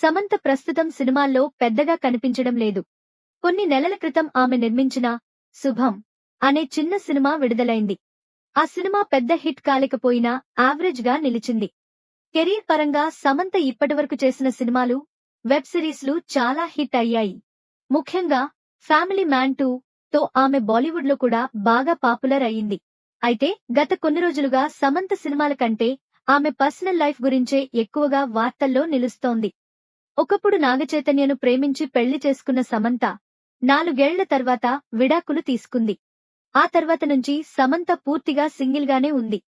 సమంత ప్రస్తుతం సినిమాల్లో పెద్దగా కనిపించడం లేదు. కొన్ని నెలల క్రితం ఆమె నిర్మించిన శుభం అనే చిన్న సినిమా విడుదలైంది. ఆ సినిమా పెద్ద హిట్ కాలేకపోయినా యావరేజ్గా నిలిచింది. కెరీర్ పరంగా సమంత ఇప్పటివరకు చేసిన సినిమాలు వెబ్ సిరీస్లు చాలా హిట్ అయ్యాయి. ముఖ్యంగా ఫ్యామిలీ మ్యాన్ టూ తో ఆమె బాలీవుడ్లో కూడా బాగా పాపులర్ అయ్యింది. అయితే గత కొన్ని రోజులుగా సమంత సినిమాల కంటే ఆమె పర్సనల్ లైఫ్ గురించే ఎక్కువగా వార్తల్లో నిలుస్తోంది. ఒకప్పుడు నాగచైతన్యను ప్రేమించి పెళ్ళి చేసుకున్న సమంత నాలుగేళ్ళ తర్వాత విడాకులు తీసుకుంది. ఆ తర్వాత నుంచి సమంత పూర్తిగా సింగిల్ గానే ఉంది.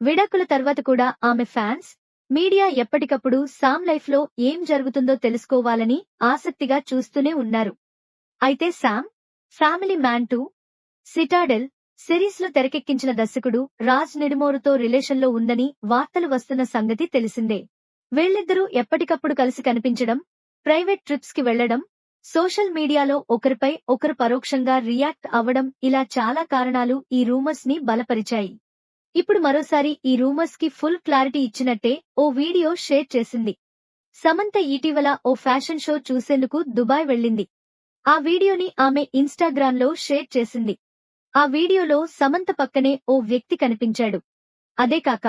విడాకుల తర్వాత కూడా ఆమె ఫ్యాన్స్ మీడియా ఎప్పటికప్పుడు సామ్ లైఫ్లో ఏం జరుగుతుందో తెలుసుకోవాలని ఆసక్తిగా చూస్తూనే ఉన్నారు. అయితే Sam Family Man two Citadel సిరీస్లో తెరకెక్కించిన దర్శకుడు రాజ్ నిడుమోరుతో రిలేషన్లో ఉందని వార్తలు వస్తున్న సంగతి తెలిసిందే. వీళ్ళిద్దరూ ఎప్పటికప్పుడు కలిసి కనిపించడం ప్రైవేట్ ట్రిప్స్కి వెళ్ళడం సోషల్ మీడియాలో ఒకరిపై ఒకరు పరోక్షంగా రియాక్ట్ అవ్వడం ఇలా చాలా కారణాలు ఈ రూమర్స్ని బలపరిచాయి. ఇప్పుడు మరోసారి ఈ రూమర్స్కి ఫుల్ క్లారిటీ ఇచ్చినట్టే ఓ వీడియో షేర్ చేసింది. సమంత ఇటీవల ఓ ఫ్యాషన్ షో చూసేందుకు దుబాయ్ వెళ్ళింది. ఆ వీడియోని ఆమె ఇన్స్టాగ్రామ్లో షేర్ చేసింది. ఆ వీడియోలో సమంత పక్కనే ఓ వ్యక్తి కనిపించాడు. అదే కాక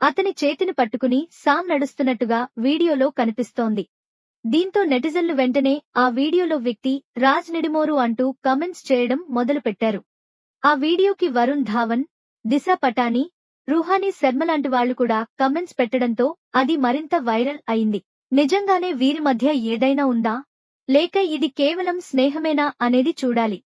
అతని చేతిని పట్టుకుని సామ్ నడుస్తున్నట్టుగా వీడియోలో కనిపిస్తోంది. దీంతో నెటిజన్లు వెంటనే ఆ వీడియోలో వ్యక్తి రాజ్ నిడిమోరు అంటూ కమెంట్స్ చేయడం మొదలుపెట్టారు. ఆ వీడియోకి వరుణ్ ధావన్ దిశ పటాని రూహానీ శర్మ లాంటి వాళ్ళు కూడా కమెంట్స్ పెట్టడంతో అది మరింత వైరల్ అయింది. నిజంగానే వీరి మధ్య ఏదైనా ఉందా? లేక ఇది కేవలం స్నేహమేనా అనేది చూడాలి.